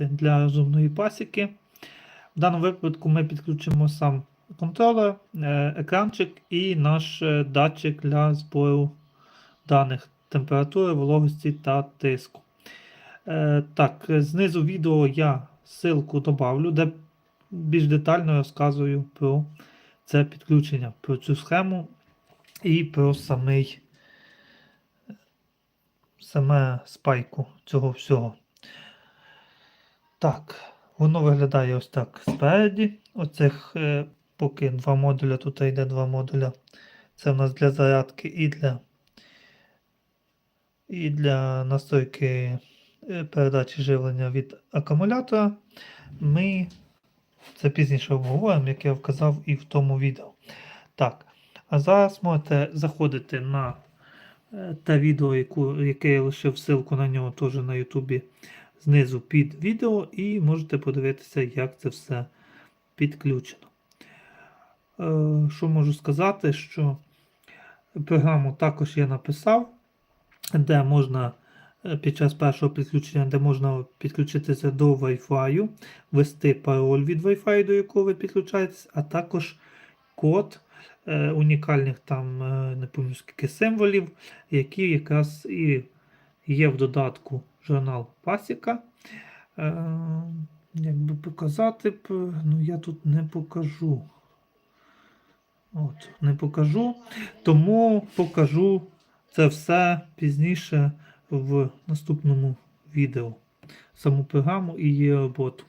для розумної пасіки. В даному випадку ми підключимо сам контролер, е, екранчик і наш е, датчик для збору даних температури, вологості та тиску. Е, Так, знизу відео я ссылку добавлю, де більш детально розказую про це підключення, про цю схему і про самий саме спайку цього всього. Так, воно виглядає ось так спереді. Оцих е, поки два модуля, тут йде два модуля. Це в нас для зарядки і для, і для настройки е, передачі живлення від акумулятора. Ми це пізніше обговоримо, як я вказав і в тому відео. Так, а зараз можете заходити на е, те відео, яке я лишив ссылку на нього теж на Ютубі знизу під відео, і можете подивитися, як це все підключено. Е, Що можу сказати, що програму також я написав, де можна е, під час першого підключення, де можна підключитися до Wi-Fi, ввести пароль від Wi-Fi, до якого ви підключаєтесь, а також код е, унікальних там, не пам'ятаю скільки символів, які якраз і є в додатку журнал Пасіка. Е, як би показати, ну я тут не покажу. От, не покажу. Тому покажу це все пізніше в наступному відео. Саму програму і її роботу.